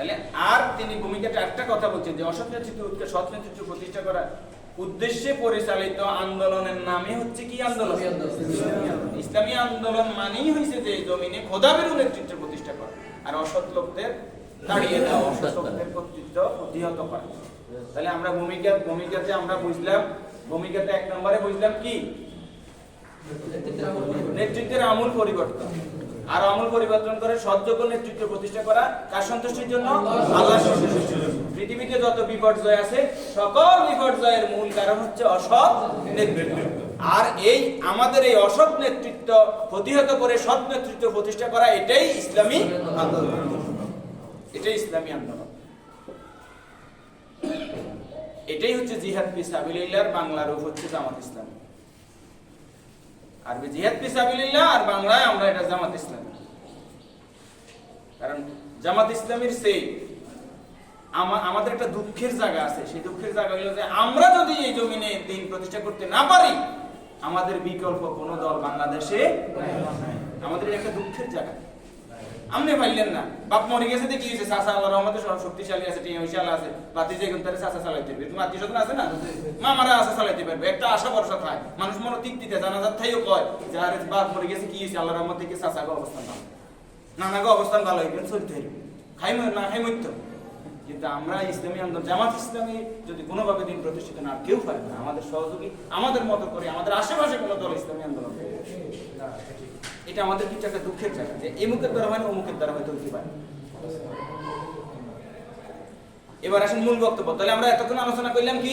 তাহলে আর তিনি ভূমিকাটা একটা কথা বলছেন যে অসৎ নেতৃত্বকে সৎ নেতৃত্ব প্রতিষ্ঠা করার উদ্দেশ্যে পরিচালিত আন্দোলনের নামে হচ্ছে কি আন্দোলন ইসলামী আন্দোলন। মানেই হয়েছে যে জমিনে খোদাবেরও নেতৃত্ব প্রতিষ্ঠা করা আর অসৎ লোকদের তাড়িয়ে দেওয়া অসৎ লোকদের কর্তৃত্ব প্রতিহত করা তাহলে আমরা ভূমিকা ভূমিকাতে আমরা বুঝলাম ভূমিকাতে এক নম্বরে বুঝলাম কি নেতৃত্বের আমূল পরিবর্তন। আর আমূল পরিবর্তন করে সৎযোগ্য নেতৃত্ব প্রতিষ্ঠা করা কার সন্তুষ্টির জন্য? আল্লাহ সন্তুষ্টির জন্য। পৃথিবীতে যত বিপর্যয় আছে, সকল বিপর্যয়ের মূল কারণ হচ্ছে অসৎ নেতৃত্ব। আর এই আমাদের এই অসৎ নেতৃত্ব প্রতিহত করে সৎ নেতৃত্ব প্রতিষ্ঠা করা এটাই ইসলামী আন্দোলন। এটাই ইসলামী আন্দোলন। এটাই হচ্ছে জিহাদ ফিসাবিলিল্লাহর বাংলা রূপ হচ্ছে জামাত ইসলামী। আরবি জিহাদ ফিসাবিলিল্লাহ আর বাংলায় আমরা এটা জামাত ইসলামী। কারণ জামাত ইসলামীর সেই আমাদের একটা দুঃখের জায়গা আছে। সেই দুঃখের জায়গা হলো যে আমরা যদি এই জমিনে দিন প্রতিষ্ঠা করতে না পারি, আমাদের বিকল্প কোনো দল বাংলাদেশে আমাদের একটা দুঃখের জায়গা। আপনি পাইলেন না, বাপ মরে গেছে দেখি হয়েছে? চাষা আল্লাহ রহমতে সব শক্তিশালী আছে, টিয়া বিশাল আছে। বাতি যে কিন্তু চাষা চালাইতে পারবে? তোমার আত্মীয় স্বজন আছে না? মামারা আছে চালাইতে পারবে। একটা আশা ভরসা থাকে। মানুষ মনে তৃপ্তিতে জানাজার থাইও কয় যে আরে বাপ মরে গেছে, কি হয়েছে? আল্লাহ রহমত থেকে চাষা অবস্থান ভালো নানা গো অবস্থান ভালো হইবেন চলতে হইবে। খাই না খাই মরতে। কিন্তু আমরা ইসলামী আন্দোলন জামাত ইসলামী যদি কোনোভাবে দিন প্রতিষ্ঠিত না কেউ পারে না। আমাদের সহযোগী আমাদের মতো করে আমাদের আশেপাশে কোনো দল ইসলামী আন্দোলন এটা আমাদের কিছু একটা দুঃখের জায়গা যে এমুকের দ্বারা হয় না অমুকের দ্বারা হয়তো হতে পারে। এবার আসেন মূল বক্তব্য। তাহলে আমরা এতক্ষণ আলোচনা করলাম কি?